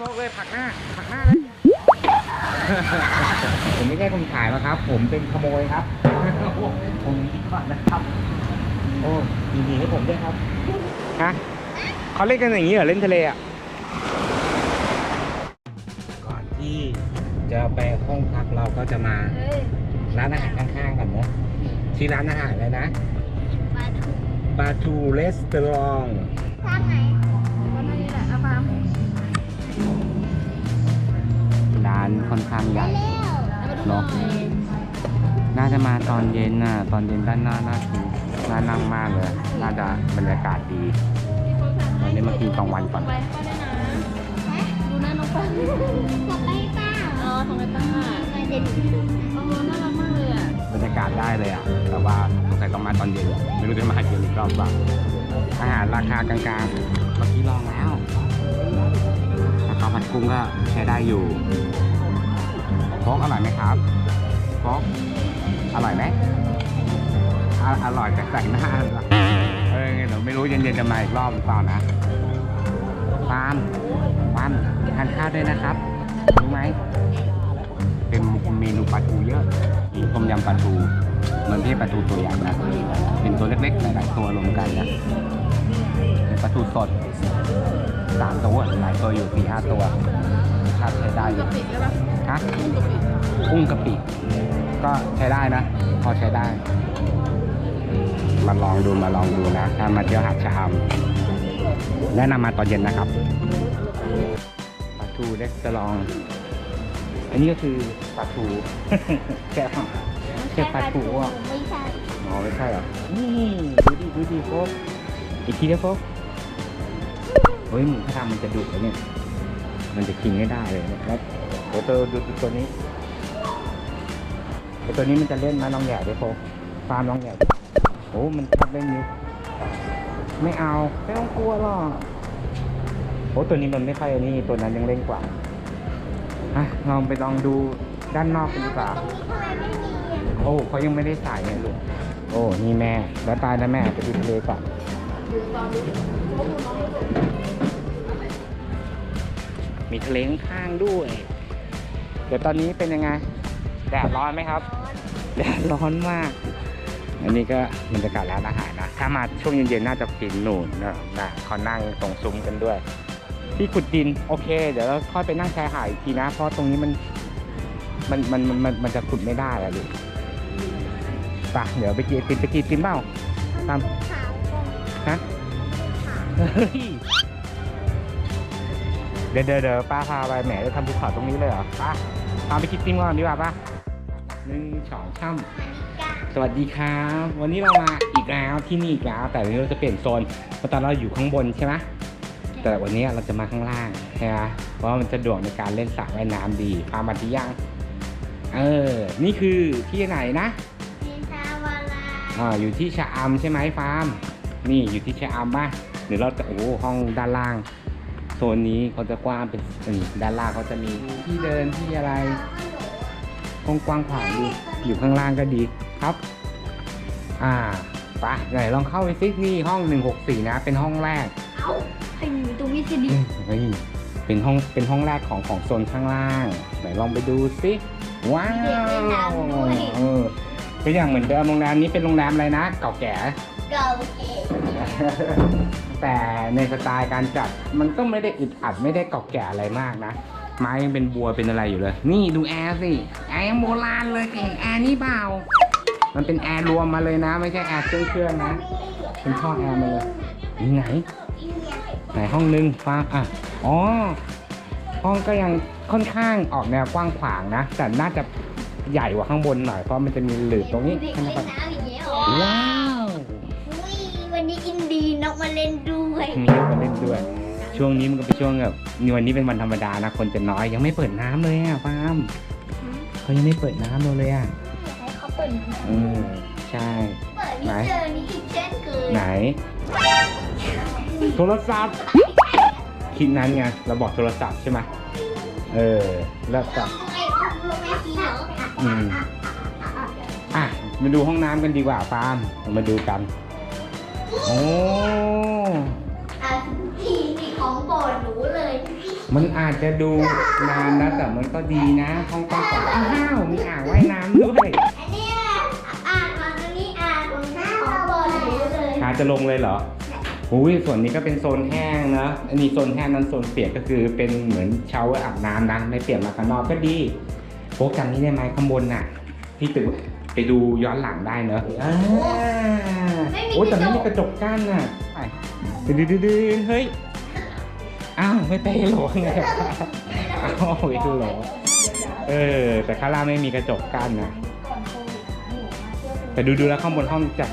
โฟกเลยผลักหน้าผลักหน้าเลย ผมไม่ใช่คนขายนะครับ ผมเป็นขโมยครับ ผมดีกว่านะครับ โอ้ดีดีให้ผมด้วยครับ ฮะเขาเล่นกันอย่างนี้เหรอเล่นทะเลอะ ก่อนที่จะไปห้องพักเราก็จะมาร้านอาหารข้างๆกันนะชื่อร้านอาหารเลยนะมาถูกปาทูเรสตอรองทางไหน ร้านค่อนข้างใหญ่แล้วเนาะน่าจะมาตอนเย็นน่ะ ตอนเย็นด้านหน้าน่ากินน่านั่งมากเลย น่าจะบรรยากาศดีตอนนี้มากินกลางวันก่อนไปให้ป้าด้วยนะดูหน้าน้องป้าขอไปเปล่าอ๋อของไอ้ป้ามาเด็ดโอ้น่ารักมากเลยอะ บรรยากาศได้เลยอะ แต่ว่าสงสัยต้องมาตอนเย็นอะไม่รู้จะมาเย็นหรือรอบบ่าอาหารราคากลางๆ เมื่อกี้ลองแล้วราคาผัดกุ้งก็ใช้ได้อยู่โฟกอร่อยไหมครับโฟกอร่อยไหมออร่อยแต่แต่งหน้าเออเดี๋ยวไม่รู้เย็นๆจะมาอีกรอบหรือเปล่านะฟาร์มฟาร์มทานข้าวด้วยนะครับรู้ไหมเป็นเมนูปลาทูเยอะต้มยำปลาทูเหมือนที่ปลาทูตัวใหญ่นะเป็นตัวเล็กๆหลายๆตัวรวมกันนะเป็นปลาทูสดสามตัวหลายตัวอยู่สี่ห้าตัวรสชาใช้ได้อยู่ ฮะกุ้งกะปิก็ใช้ได้นะ พอใช้ได้ มาลองดูมาลองดูนะ ถ้ามาเที่ยวหาดชะอำแนะนำมาตอนเย็นนะครับปลาทูเรสตอรอง อันนี้ก็คือปลาทูแค่แค่ปลาทูอะไม่ใช่อ๋อไม่ใช่เหรอนี่ดูดิดูดิโฟกอีกทีนะโฟกเฮ้ยหมูถ้าทำมันจะดุแล้วเนี่ยมันจะกินไม่ได้เลยเนี่ยแล้ วโอ้ตัวดูตัวนี้ไอตัวนี้มันจะเล่นนะน้องแหย่ด้วยโฟฟาร์มน้องแหย่โอ้มันชอบเล่นนิ้วไม่เอาไม่ต้องกลัวหรอกโอ้ตัวนี้มันไม่ค่อยนนี้ตัวนั้นยังเล่นกว่าอะลองไปลองดูด้านนอกกันดีกว่าโอ้เขายังไม่ได้ใส่เนี่ยลูกโอ้นี่แม่แล้วตายแล้วแม่ไปดูทะเลก่อนมีทะเลข้างๆด้วย เดี๋ยวตอนนี้เป็นยังไง แดดร้อนไหมครับ แดดร้อนมาก อันนี้ก็บรรยากาศร้านอาหารนะ ถ้ามาช่วงเย็นๆน่าจะกินหนูนนะนะเขานั่งตรงซุ้มกันด้วย ที่ขุดดินโอเค เดี๋ยวเราค่อยไปนั่งชายหาดอีกทีนะ เพราะตรงนี้มันมันมันมันมันมันจะขุดไม่ได้อะลูกไปเดี๋ยวไปกินไอติมไปกินไอติมเปล่าตามขาวก่อนฮะเฮ้ยเดี๋ยวเดี๋ยวเดี๋ยวป้าพาไปแหมจะทำภูเขาตรงนี้เลยเหรอป้า พาไปกินไอติมก่อนดีกว่าป้าหนึ่งสองช่ำสวัสดีครับ วันนี้เรามาอีกแล้วที่นี่อีกแล้ว แต่วันนี้เราจะเปลี่ยนโซนเพราะตอนเราอยู่ข้างบนใช่ไหมแต่วันนี้เราจะมาข้างล่างใช่ไหมเพราะว่ามันจะดวกในการเล่นสระว่ายน้ำดีพามาที่ยังเออ นี่คือที่ไหนนะมีชาวาลาอ่าอยู่ที่ชะอำใช่ไหมฟาร์ม นี่อยู่ที่ชะอำป่ะหรือเราจะโอ้โหห้องด้านล่าง โซนนี้เขาจะกว้างเป็นนี่ด้านล่างเขาจะมีที่เดินที่อะไรห้องกว้างขวางดีอยู่ข้างล่างก็ดีครับ อ่าไปไหนลองเข้าไปซินี่ห้อง 164 นะ เป็นห้องแรก เอ้าไอ้หนูตรงนี้จะดีเฮ้ยเป็นห้องเป็นห้องแรกของของโซนข้างล่างไหนลองไปดูซิว้าวเออก็อย่างเหมือนเดิมโรงแรมนี้เป็นโรงแรมอะไรนะ เก่าแก่ เก่าเก๋ แต่ในสไตล์การจัดมันก็ไม่ได้อึดอัดไม่ได้เก่าแก่อะไรมากนะ ไม้ยังเป็นบัวเป็นอะไรอยู่เลย นี่ดูแอร์สิแอร์ยังโบราณเลยเห็นแอร์นี่เปล่ามันเป็นแอร์รวมมาเลยนะ ไม่ใช่แอร์เครื่องเครื่องๆนะเป็นท่อแอร์มาเลยนี่ไหน ไหนห้องนึงฟ้าอะอ๋อห้องก็ยังค่อนข้างออกแนวกว้างขวางนะ แต่น่าจะใหญ่กว่าข้างบนหน่อยเพราะมันจะมีหลืบตรงนี้เด็กใช่ไหมเล่ครับนน้ำอย่างเงี้ยเหรอว้า เล่นด้วย มีมาเล่นด้วย ช่วงนี้มันก็เป็นช่วงแบบวันนี้เป็นวันธรรมดานะคนจะน้อยยังไม่เปิดน้ำเลยอะฟาร์มเขายังไม่เปิดน้ำเราเลยอะให้เขาเปิดอืมใช่ เปิดนี่เจอนี่อีกเช่นเคยไหน โทรศัพท์คิดนั้นไงเราบอกโทรศัพท์ใช่ไหมเออแล้วก็ไอ้ลูกไม่กินเหรออืมอะมาดูห้องน้ำกันดีกว่าฟาร์มเรามาดูกันโอ้ ม่มันอาจจะดูนานนะแต่มันก็ดีนะห้องกว้างๆอ้าว มีอ่างว่ายน้ำด้วยอันนี้อ่านของอันนี้อ่านของหน้าเราบอลรู้เลยขาจะลงเลยเหรออุ้ยส่วนนี้ก็เป็นโซนแห้งนะอันนี้โซนแห้งนั้นโซนเปียกก็คือเป็นเหมือนชาวเวอร์อาบน้ำนะไม่เปียกมาข้างนอกก็ดีโฟกัสนี้ได้ไหมข้างบนน่ะที่ตึกไปดูย้อนหลังได้เนอะอ่าโอ้ยแต่ไม่มีกระจกกั้นน่ะไปดื้อดื้อๆเฮ้ย อ้าวไม่ไปหรอไงอ้าวไปหรอเออ แต่ข้างล่างไม่มีกระจกกั้นนะแต่ดูดูแล้วข้างบนห้องจะ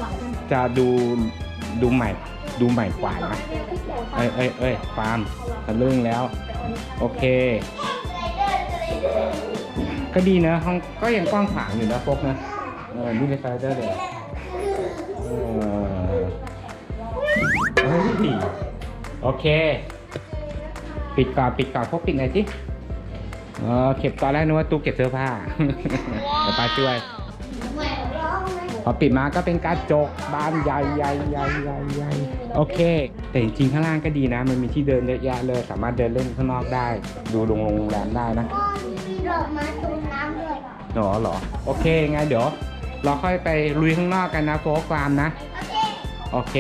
จะดูดูใหม่ ดูใหม่กว่านะเอ้ยเอ้ยเอ้ยฟาร์มทะลึ่งแล้ว โอเค ก็ดีนะห้องก็ยังกว้างขวางอยู่นะพวกนะเออนี่เป็นสไลเดอร์เลยเออเฮ้ยโอเค ปิดก่อนปิดก่อนพวกปิดหน่อยสิเออเก็บตอนแรกนึกว่าตู้เก็บเสื้อผ้าเดี๋ยวป้าช่วยเหมือนร้องไหมพอปิดมาก็เป็นกระจกบานใหญ่ใหญ่ใหญ่ใหญ่ใหญ่โอเค แต่จริงๆข้างล่างก็ดีนะ มันมีที่เดินเยอะแยะเลย สามารถเดินเล่นข้างนอกได้ ดูโรงโรงแรมได้นะก็มีดอกไม้ตรงน้ำด้วยหรอเหรอ โอเคไงเดี๋ยว เราค่อยไปลุยข้างนอกกันนะโฟกฟาร์มนะ โอเค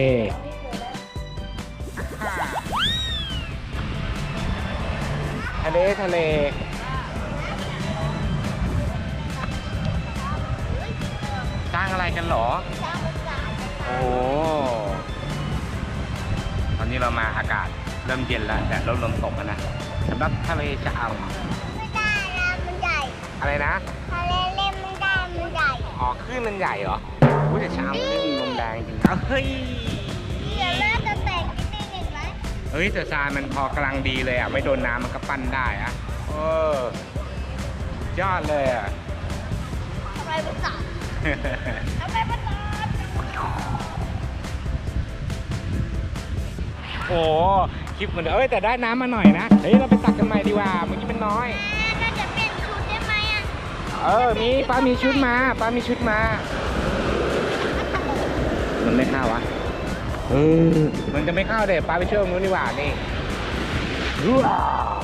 ทะเลทะเลสร้างอะไรกันเหรอ โอ้โหตอนนี้เรามาอากาศเริ่มเย็นแล้วแต่เริ่มลมตกแล้วนะสำหรับทะเลจะเอาไม่ได้นะมันใหญ่ อะไรนะ ทะเลเล่นไม่ได้มันใหญ่ อ๋อคลื่นมันใหญ่เหรออุ้ยแต่ชามคลื่นลมแรงจริงอ้าวเฮ้ย เฮ้ยแต่ทรายมันพอกำลังดีเลยอะ ไม่โดนน้ำมันก็ปั้นได้อะเออยอดเลยอะ ทำไมมันสั่นทำไมมันสั่นโอ้คลิปเหมือนเอ้ยแต่ได้น้ำมาหน่อยนะ เฮ้ย เราไปตักกันใหม่ดีกว่าเมื่อกี้มันน้อยแม่จะเปลี่ยนชุดได้ไหมอะเออ มีป้ามีชุดมาป้ามีชุดมา มันไม่เข้าวะ เออมันจะไม่เข้าเด็ป้าไปช่วยตรงนู้นดีกว่านี่ว้าว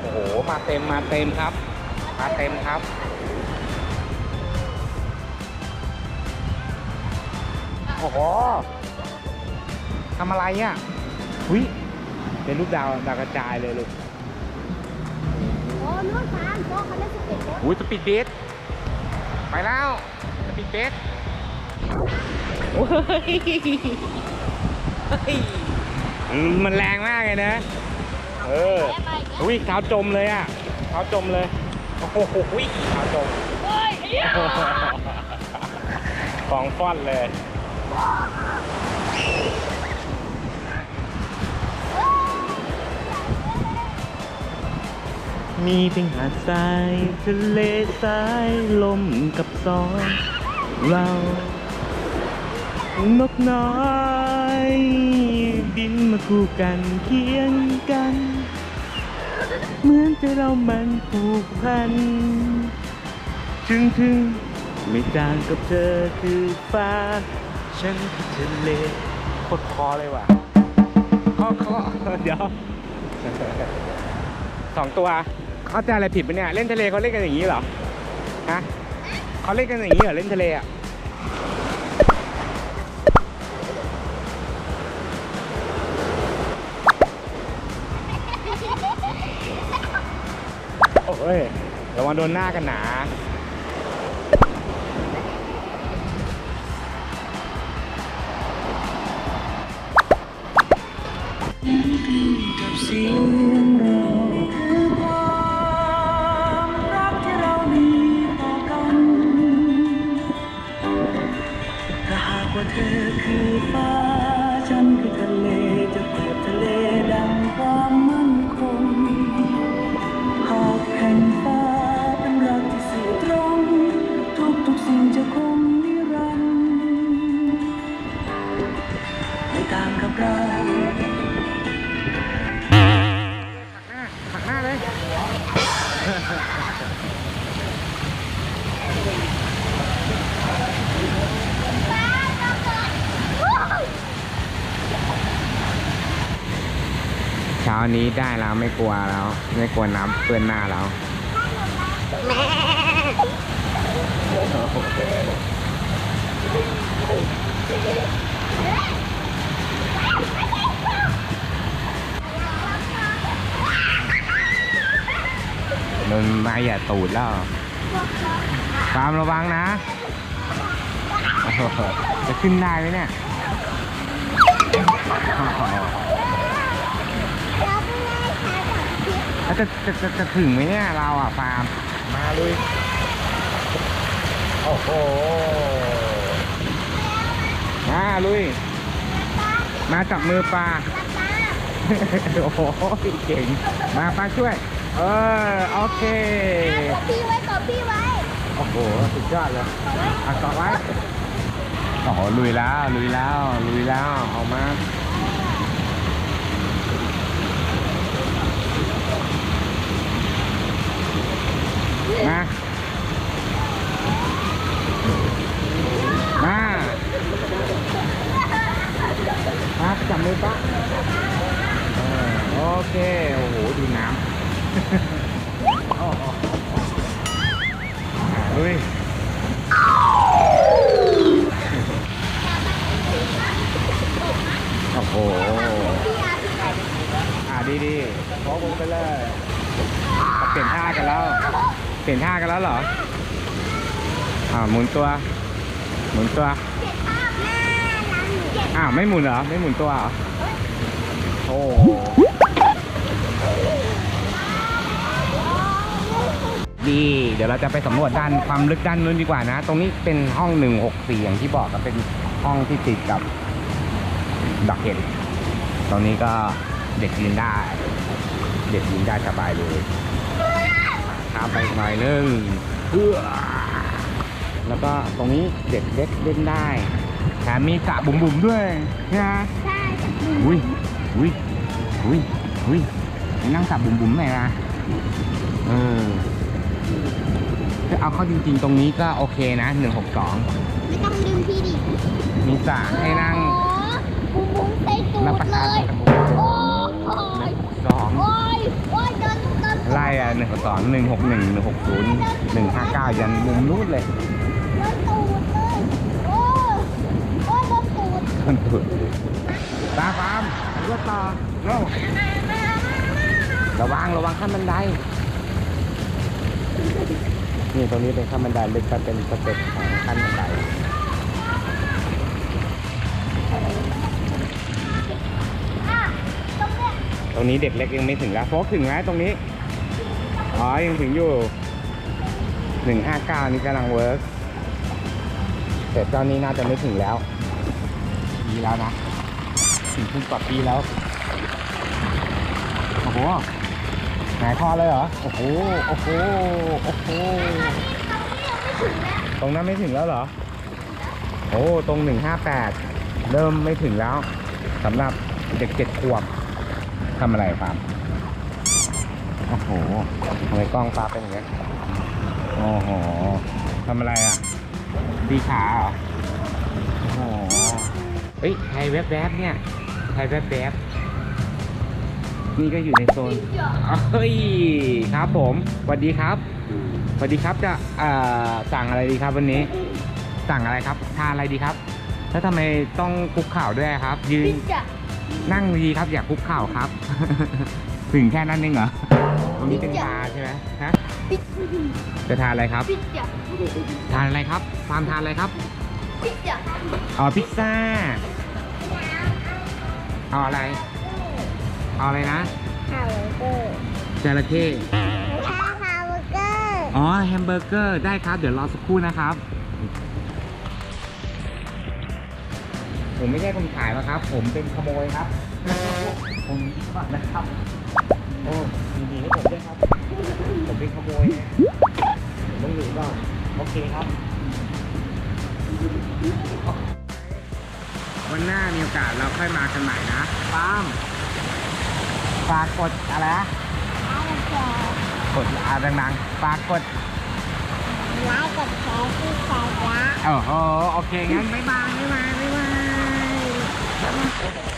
โอ้โหมาเต็มมาเต็มครับ มาเต็มครับโอ้โหทำอะไรอะหุยเป็นรูปดาวดาวกระจายเลยลูกโอ้นู่นฟานพ่อเขาเล่นสเก็ตบอร์ดอุ้ยสปีดเบสไปแล้วสปีดเบส โอ้ยเฮ้ยมันแรงมากเลยนะ เอออุ้ยเท้าจมเลยอะเท้าจมเลย โอ้โหเท้าจมเฮ้ยไอ้เหี้ยของฟอนเลยมีเพียงหาดทรายทะเลทรายลมกับสองเรา นกน้อยบินมาคู่กันเคียงกัน เหมือนใจเรามันผูกพัน ถึงถึงไม่ต่างกับเธอคือฟ้า ฉันคือทะเลโคตรคอเลยว่ะคอคอเดี๋ยวสองตัวเข้าใจอะไรผิดปะเนี่ย เล่นทะเลเขาเล่นกันอย่างนี้เหรอฮะเขาเล่นกันอย่างนี้เหรอเล่นทะเลอะ เฮ้ยระวังโดนหน้ากันหนา ชาช้านี้ได้แล้วไม่กลัวแล้ว ไม่กลัวน้ำเปื้อนหน้าแล้วมันมาอย่าตูดแล้วฟามระวังนะจะขึ้นได้ไหมเนี่ยโอ้โห แล้วจะจะจะจะถึงไหมเนี่ยเราอะฟาร์มมาเลยโอ้โหมาลุย มาจับมือปลาโอ้โหเก่งมาปลาช่วย เออโอเคกดพี่ไว้กดพี่ไว้โอ้โหสุดยอดเลยเอาต่อไว้โอ้โหลุยแล้วลุยแล้วลุยแล้วเอามา มามามาจับมือปะเออโอเค โอ้โห ดูน้ำ โอ้โหอะลุย โอ้โห อ่าดีดีๆโค้งไปเลยเปลี่ยนท่ากันแล้ว เปลี่ยนท่ากันแล้วเหรออ่าหมุนตัว หมุนตัวอ้าวไม่หมุนเหรอ ไม่หมุนตัวเหรอโอ้ดีเดี๋ยวเราจะไปสำรวจด้านความลึกด้านนู้นดีกว่านะ ตรงนี้เป็นห้อง 164 อย่างที่บอกก็เป็นห้องที่ติดกับดักเห็ดตรงนี้ก็เด็กยืนได้ เด็กยืนได้สบายเลย ข้ามไปอีกหน่อยนึงเพื่อแล้วก็ตรงนี้เด็กเล็กเล่นได้แถมมีสระบุ๋มๆด้วยนะใช่อุ้ยอุ้ยอุ้ยอุ้ยนั่งสับบุ๋มบุ๋มๆหน่อยนะเออถ้าเอาเข้าจริง ๆ ตรงนี้ก็โอเคนะหนึ่งหกสองไม่ต้องดึงพี่ดิมีสระให้นั่งบุ้งบุ้งใส่ตูรับดประเลทานยกับโอ้ยสองไล่อะหนึ่งสองหนึ่งหกหนึ่งหนึ่งหกศูนย์หนึ่งห้าเก้ายันมุมนู้นเลยโดนตูดเลยโอ้ยโอ้ยโดนตูดคนตาฟาร์มรถต่อเร็วระวังระวังขั้นบันไดนี่ตรงนี้เป็นขั้นบันไดลึกก็เป็นสเต็ปของขั้นบันได ตรงนี้เด็กเล็กยังไม่ถึงแล้วโฟกถึงแล้วตรงนี้ อ๋อ ยังถึงอยู่หนึ่งห้าเก้านี่กำลังเวิร์กแต่เจ้านี้น่าจะไม่ถึงแล้วปีแล้วนะถึงครึ่งกว่าปีแล้ว โอ้โหหายคอเลยเหรอ โอ้โห โอ้โห โอ้โห ตรงนั้นไม่ถึงแล้วเหรอ โอ้ ตรงหนึ่งห้าแปดเริ่มไม่ถึงแล้วสำหรับเด็กเจ็ดขวบ ทำอะไรฟาร์มโอ้โหทำไมกล้องฟ้าเป็นอย่างเงี้ยโอ้โหทำอะไรอะดีขาเหรอโอ้โหเฮ้ยใครแวบๆเนี่ยใครแวบๆนี่ก็อยู่ในโซนเฮ้ยครับผมสวัสดีครับสวัสดีครับจะอ่อสั่งอะไรดีครับวันนี้ สั่งอะไรครับทานอะไรดีครับ แล้วทำไมต้องคุกข่าวด้วยครับ ยืนพิจจะ นั่งดีครับอย่าคุกเข่าครับ ถึงแค่นั้นเองเหรอ ตรงนี้เป็นบาร์ใช่ไหมฮะพิจจะทานอะไรครับพิจจะทานอะไรครับฟาร์มทานอะไรครับพิจจะอ๋อพิซซ่า เอาอะไร เอาอะไรนะฮาวเบอร์จระเข้ถ้าฮาวเบอร์ อ๋อแฮมเบอร์เกอร์ได้ครับ เดี๋ยวรอสักครู่นะครับ ผมไม่ใช่คนขายนะครับ ผมเป็นขโมยครับผมก่อนนะครับ โอ้ดีๆให้ผมด้วยครับ ผมเป็นขโมยนะผมต้องหนีก่อนโอเคครับ วันหน้ามีโอกาสเราค่อยมากันใหม่นะปาล์มฝากกดอะไรนะเอาไปแชร์กดอ่าดังๆฝากกดไลค์กดแชร์ที่ใส่ละ โอ้โห โอเคงั้นบ๊ายบายบ๊ายบายบ๊าย Okay.